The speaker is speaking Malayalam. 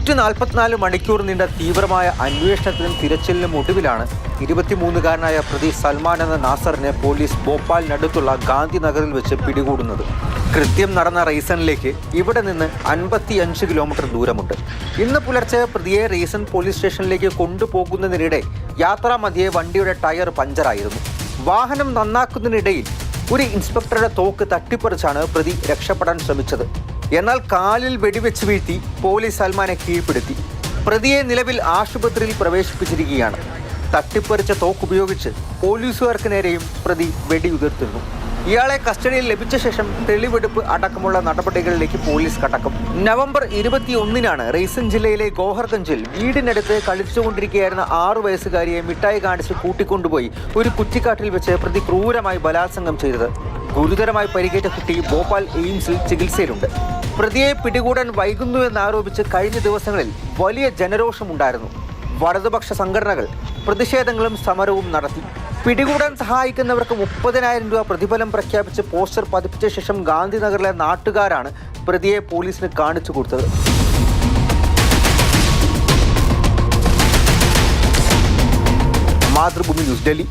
നൂറ്റി നാൽപ്പത്തിനാല് മണിക്കൂർ നീണ്ട തീവ്രമായ അന്വേഷണത്തിനും തിരച്ചിലിനും ഒടുവിലാണ് ഇരുപത്തിമൂന്നുകാരനായ പ്രതി സൽമാൻ എന്ന നാസറിനെ പോലീസ് ഭോപ്പാലിനടുത്തുള്ള ഗാന്ധിനഗറിൽ വെച്ച് പിടികൂടുന്നത്. കൃത്യം നടന്ന റീസണിലേക്ക് ഇവിടെ നിന്ന് അൻപത്തിയഞ്ച് കിലോമീറ്റർ ദൂരമുണ്ട്. ഇന്ന് പുലർച്ചെ പ്രതിയെ റീസൺ പോലീസ് സ്റ്റേഷനിലേക്ക് കൊണ്ടുപോകുന്നതിനിടെ യാത്രാമധ്യേ വണ്ടിയുടെ ടയർ പഞ്ചറായിരുന്നു. വാഹനം നന്നാക്കുന്നതിനിടയിൽ ഒരു ഇൻസ്പെക്ടറുടെ തോക്ക് തട്ടിപ്പറിച്ചാണ് പ്രതി രക്ഷപ്പെടാൻ ശ്രമിച്ചത്. എന്നാൽ കാലിൽ വെടിവെച്ച് വീഴ്ത്തി പോലീസ് സൽമാനെ കീഴ്പ്പെടുത്തി. പ്രതിയെ നിലവിൽ ആശുപത്രിയിൽ പ്രവേശിപ്പിച്ചിരിക്കുകയാണ്. തട്ടിപ്പറിച്ച തോക്ക് ഉപയോഗിച്ച് പോലീസുകാർക്ക് നേരെയും പ്രതി വെടിയുതിർത്തുന്നു ഇയാളെ കസ്റ്റഡിയിൽ ലഭിച്ച ശേഷം തെളിവെടുപ്പ് അടക്കമുള്ള നടപടികളിലേക്ക് പോലീസ് കടക്കും. നവംബർ ഇരുപത്തിയൊന്നിനാണ് റീസൻ ജില്ലയിലെ ഗോഹർഗഞ്ചിൽ വീടിനടുത്ത് കളിച്ചുകൊണ്ടിരിക്കുകയായിരുന്ന ആറു വയസ്സുകാരിയെ മിഠായി കാണിച്ച് കൂട്ടിക്കൊണ്ടുപോയി ഒരു കുറ്റിക്കാട്ടിൽ വെച്ച് പ്രതി ക്രൂരമായി ബലാത്സംഗം ചെയ്തത്. ഗുരുതരമായി പരിക്കേറ്റ കുട്ടി ഭോപ്പാൽ എയിംസിൽ ചികിത്സയിലുണ്ട്. പ്രതിയെ പിടികൂടാൻ വൈകുന്നു എന്നാരോപിച്ച് കഴിഞ്ഞ ദിവസങ്ങളിൽ വലിയ ജനരോഷമുണ്ടായിരുന്നു. വലതുപക്ഷ സംഘടനകൾ പ്രതിഷേധങ്ങളും സമരവും നടത്തി. പിടികൂടാൻ സഹായിക്കുന്നവർക്ക് മുപ്പതിനായിരം രൂപ പ്രതിഫലം പ്രഖ്യാപിച്ച് പോസ്റ്റർ പതിപ്പിച്ച ശേഷം ഗാന്ധിനഗറിലെ നാട്ടുകാരാണ് പ്രതിയെ പോലീസിന് കാണിച്ചു കൊടുത്തത്. മാതൃഭൂമി ന്യൂസ് ഡൽഹി.